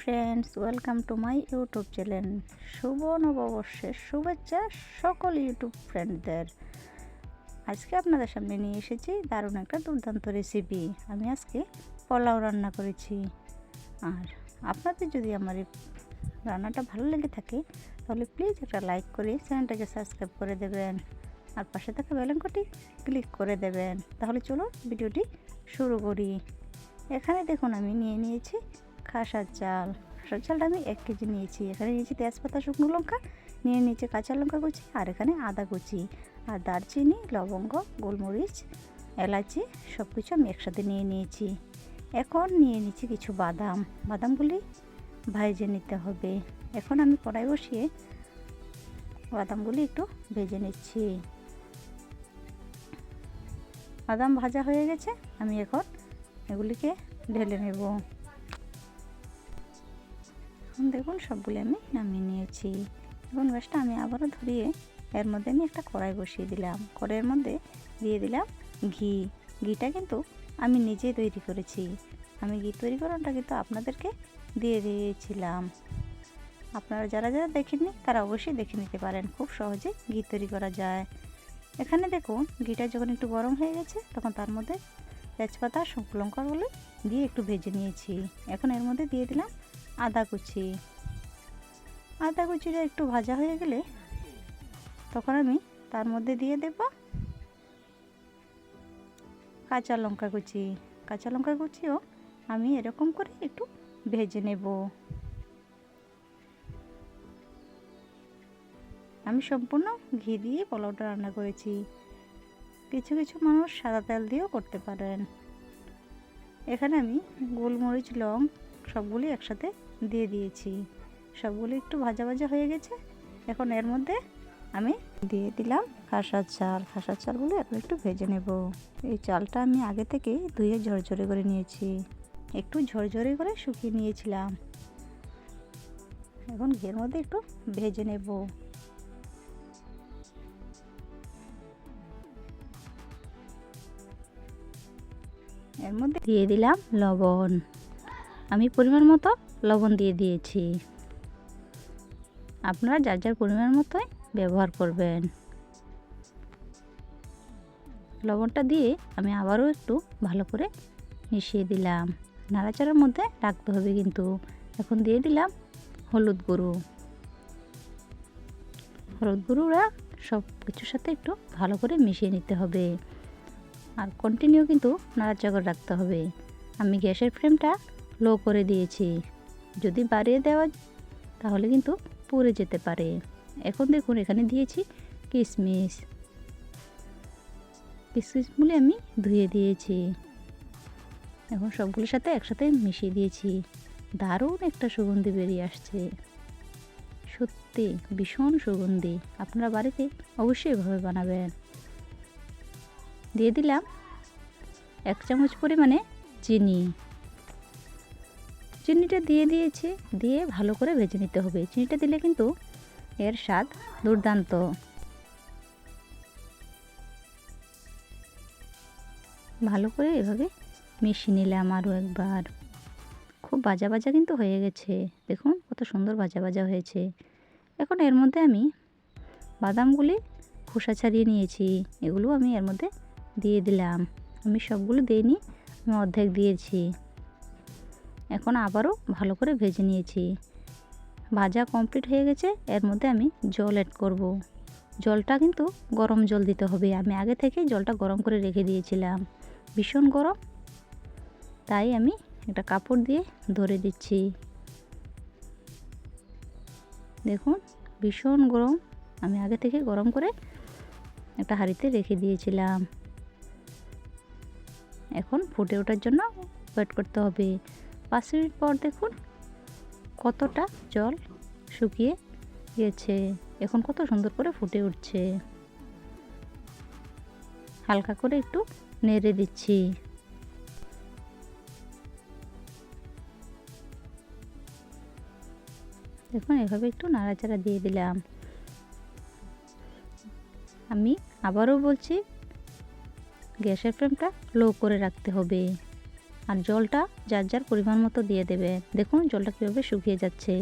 Friends welcome to my YouTube channel শুভ নববর্ষের শুভেচ্ছা সকল ইউটিউব ফ্রেন্ডদের আজকে আপনাদের সামনে নিয়ে এসেছি দারুণ একটা দুর্দান্ত রেসিপি আমি আজকে পোলাও রান্না করেছি। আর আপনাদের যদি আমার এই রান্নাটা ভালো লেগে থাকে, তাহলে প্লিজ একটা লাইক করে চ্যানেলটাকে সাবস্ক্রাইব করে দেবেন। আর পাশে থাকা বেলঙ্কটি ক্লিক করে দেবেন। তাহলে চলো ভিডিওটি শুরু করি। এখানে দেখুন আমি নিয়ে নিয়েছি খাসার চাল। খাসার চালটা আমি এক কেজি নিয়েছি। এখানে নিয়েছি তেজপাতা, শুকনো লঙ্কা, নিয়ে নিয়েছি কাঁচা লঙ্কা কুচি আর এখানে আদা কুচি আর দারচিনি, লবঙ্গ, গোলমরিচ, এলাচি সব কিছু আমি একসাথে নিয়ে নিয়েছি। এখন নিয়ে নিচ্ছি কিছু বাদাম। বাদামগুলি ভেজে নিতে হবে। এখন আমি কড়াই বসিয়ে বাদামগুলি একটু ভেজে নিচ্ছি। বাদাম ভাজা হয়ে গেছে। আমি এখন এগুলিকে ঢেলে নেব। দেখুন সবগুলি আমি নামিয়ে নিয়েছি। এখন গ্যাসটা আমি আবারও ধরিয়ে এর মধ্যে আমি একটা কড়াই বসিয়ে দিলাম। কড়াইয়ের মধ্যে দিয়ে দিলাম ঘি। ঘিটা কিন্তু আমি নিজেই তৈরি করেছি। আমি ঘি তৈরি করাটা কিন্তু আপনাদেরকে দিয়ে দিয়েছিলাম। আপনারা যারা যারা দেখেননি, তারা অবশ্যই দেখে নিতে পারেন। খুব সহজে ঘি তৈরি করা যায়। এখানে দেখুন ঘিটা যখন একটু গরম হয়ে গেছে, তখন তার মধ্যে তেজপাতা, শুকনো লঙ্কাগুলি দিয়ে একটু ভেজে নিয়েছি। এখন এর মধ্যে দিয়ে দিলাম আদা কুচি। আদা কুচিটা একটু ভাজা হয়ে গেলে তখন আমি তার মধ্যে দিয়ে দেব কাঁচা লঙ্কা কুচি। কাঁচা লঙ্কা কুচিও আমি এরকম করে একটু ভেজে নেব। আমি সম্পূর্ণ ঘি দিয়ে পোলাওটা রান্না করেছি। কিছু কিছু মানুষ সাদা তেল দিয়েও করতে পারেন। এখানে আমি গোলমরিচ, লং সবগুলি একসাথে দিয়ে দিয়েছি। সবগুলি একটু ভাজা ভাজা হয়ে গেছে। এখন এর মধ্যে আমি দিয়ে দিলাম খাসার চাল। খাসার চালগুলো এখন একটু ভেজে নেব। এই চালটা আমি আগে থেকে ধুয়ে ঝরঝরে করে নিয়েছি। একটু ঝরঝরে করে শুকিয়ে নিয়েছিলাম। এখন ঘের মধ্যে একটু ভেজে নেব। এর মধ্যে দিয়ে দিলাম লবণ। আমি পরিমাণ মতো লবণ দিয়ে দিয়েছি। আপনারা যার যার পরিমাণ মতোই ব্যবহার করবেন। লবণটা দিয়ে আমি আবারও একটু ভালো করে মিশিয়ে দিলাম। নাড়াচাড়ার মধ্যে রাখতে হবে কিন্তু। এখন দিয়ে দিলাম হলুদ গুঁড়ো। হলুদ গুঁড়োটা সব কিছুর সাথে একটু ভালো করে মিশিয়ে নিতে হবে। আর কন্টিনিউ কিন্তু নাড়াচাড়া রাখতে হবে। আমি গ্যাসের ফ্লেমটা লো করে দিয়েছি। যদি বাড়িয়ে দেওয়া, তাহলে কিন্তু পুড়ে যেতে পারে। এখন দেখুন, এখানে দিয়েছি কিশমিশ কিশমিশগুলি আমি ধুয়ে দিয়েছি। এখন সবগুলোর সাথে একসাথে মিশিয়ে দিয়েছি। দারুণ একটা সুগন্ধি বেরিয়ে আসছে। সত্যি ভীষণ সুগন্ধি। আপনারা বাড়িতে অবশ্যই এভাবে বানাবেন। দিয়ে দিলাম এক চামচ পরিমাণে চিনি। চিনিটা দিয়ে দিয়েছি, দিয়ে ভালো করে ভেজে নিতে হবে। চিনিটা দিলে কিন্তু এর স্বাদ দুর্দান্ত। ভালো করে এভাবে মিশিয়ে নিলাম আরও একবার। খুব বাজা বাজা কিন্তু হয়ে গেছে। দেখুন কত সুন্দর বাজা বাজা হয়েছে। এখন এর মধ্যে আমি বাদামগুলি খোসা ছাড়িয়ে নিয়েছি। এগুলো আমি এর মধ্যে দিয়ে দিলাম। আমি সবগুলো দিইনি আমি অর্ধেক দিয়েছি। এখন আবারও ভালো করে ভেজে নিয়েছি। ভাজা কমপ্লিট হয়ে গেছে, এর মধ্যে আমি জল অ্যাড করব। জলটা কিন্তু গরম জল দিতে হবে। আমি আগে থেকে জলটা গরম করে রেখে দিয়েছিলাম। ভীষণ গরম। তাই আমি একটা কাপড় দিয়ে ধরে দিচ্ছি। দেখুন, ভীষণ গরম। আমি আগে থেকে গরম করে একটা হাঁড়িতে রেখে দিয়েছিলাম। এখন ফুটে ওঠার জন্য ওয়েট করতে হবে। পাঁচ মিনিট পর দেখুন কতটা জল শুকিয়ে গেছে এখন কত সুন্দর করে ফুটে উঠছে। হালকা করে একটু নেড়ে দিচ্ছি। দেখুন, এভাবে একটু নাড়াচাড়া দিয়ে দিলাম। আমি আবারও বলছি, গ্যাসের ফ্লেমটা লো করে রাখতে হবে। আর জলটা যার যার পরিমাণ মতো দিয়ে দেবে। দেখুন, জলটা কীভাবে শুকিয়ে যাচ্ছে।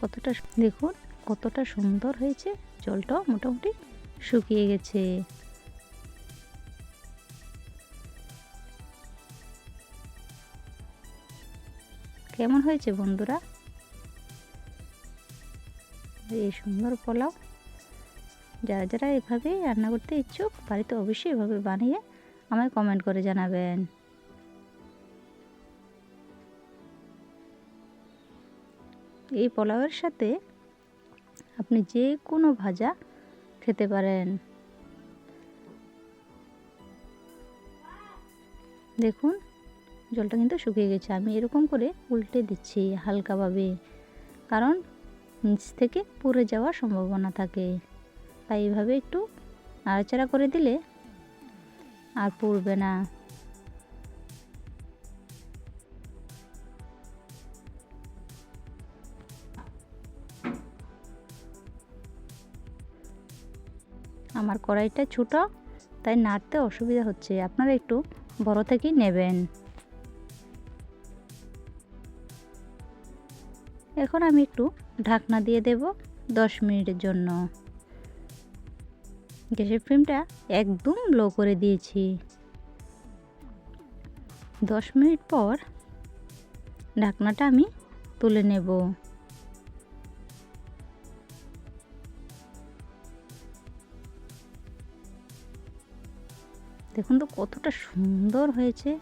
কতটা দেখুন, কতটা সুন্দর হয়েছে। জলটা মোটামুটি শুকিয়ে গেছে। কেমন হয়েছে বন্ধুরা? এই সুন্দর পোলাও। যারা যারা এভাবে রান্না করতে ইচ্ছুক বাড়িতে অবশ্যই এভাবে বানিয়ে আমায় কমেন্ট করে জানাবেন। এই পোলাওয়ের সাথে আপনি যে কোনো ভাজা খেতে পারেন। দেখুন, জলটা কিন্তু শুকিয়ে গেছে। আমি এরকম করে উল্টে দিচ্ছি হালকাভাবে, কারণ নিচ থেকে পুড়ে যাওয়ার সম্ভাবনা থাকে। তাই এইভাবে একটু নাড়াচাড়া করে দিলে আর পড়বে না। আমার কড়াইটা ছোটো, তাই নাড়তে অসুবিধা হচ্ছে। আপনারা একটু বড় থেকেই নেবেন। এখন আমি একটু ঢাকনা দিয়ে দেব দশ মিনিটের জন্য। গ্যাসের ফ্লেমটা একদম লো করে দিয়েছি। দশ মিনিট পর ঢাকনাটা আমি তুলে নেব। দেখুন তো কতটা সুন্দর হয়েছে।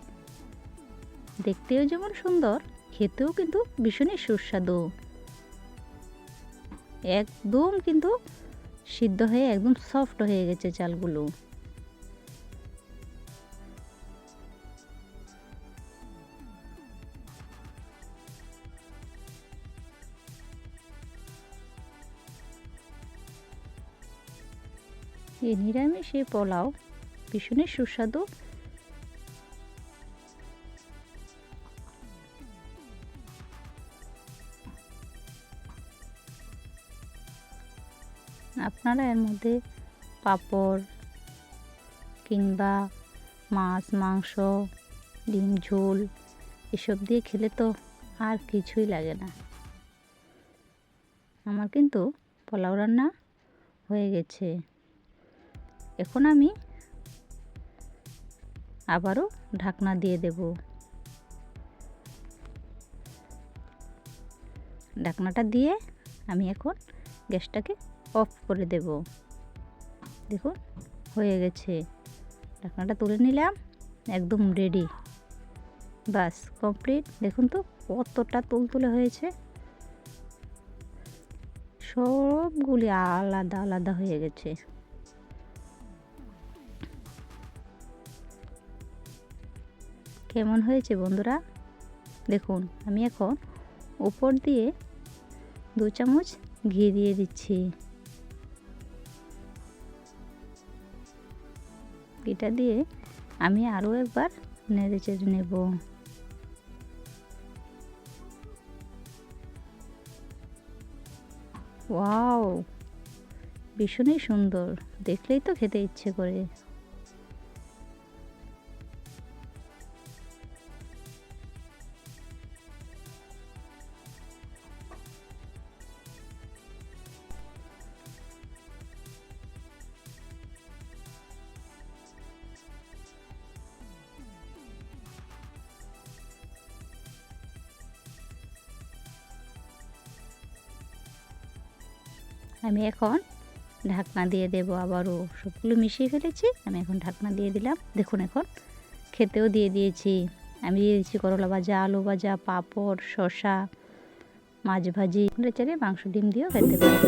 দেখতেও যেমন সুন্দর, খেতেও কিন্তু ভীষণই সুস্বাদু। একদম কিন্তু সিদ্ধ হয়ে একদম সফট হয়ে গেছে চালগুলো। এই নিরামিষ পোলাও ভীষণই সুস্বাদু। আপনারা এর মধ্যে পাঁপড় কিংবা মাছ, মাংস, ডিম, ঝোল এসব দিয়ে খেলে তো আর কিছুই লাগে না। আমার কিন্তু পোলাও রান্না হয়ে গেছে। এখন আমি আবারও ঢাকনা দিয়ে দেব। ঢাকনাটা দিয়ে আমি এখন গ্যাসটাকে অফ করে দেব। দেখুন হয়ে গেছে। ঢাকনাটা তুলে নিলাম, একদম রেডি বাস কমপ্লিট দেখুন তো, কতটা তুল তুলতুলে হয়েছে। সবগুলি আলাদা আলাদা হয়ে গেছে। কেমন হয়েছে বন্ধুরা? দেখুন, আমি এখন উপর দিয়ে দু চামচ ঘি দিয়ে দিচ্ছি। এটা দিয়ে আমি আরও একবার নেড়ে চেড়ে নেব। ওয়াও, ভীষণই সুন্দর। দেখলেই তো খেতে ইচ্ছে করে। আমি এখন ঢাকনা দিয়ে দেব, আবারও সবগুলো মিশিয়ে ফেলেছি, আমি এখন ঢাকনা দিয়ে দিলাম। দেখুন এখন খেতেও দিয়ে দিয়েছি। আমি দিয়ে দিয়েছি করলা ভাজা, আলু ভাজা, পাঁপড় শশা মাছ ভাজি। চারে মাংস, ডিম দিয়েও খেতে পারি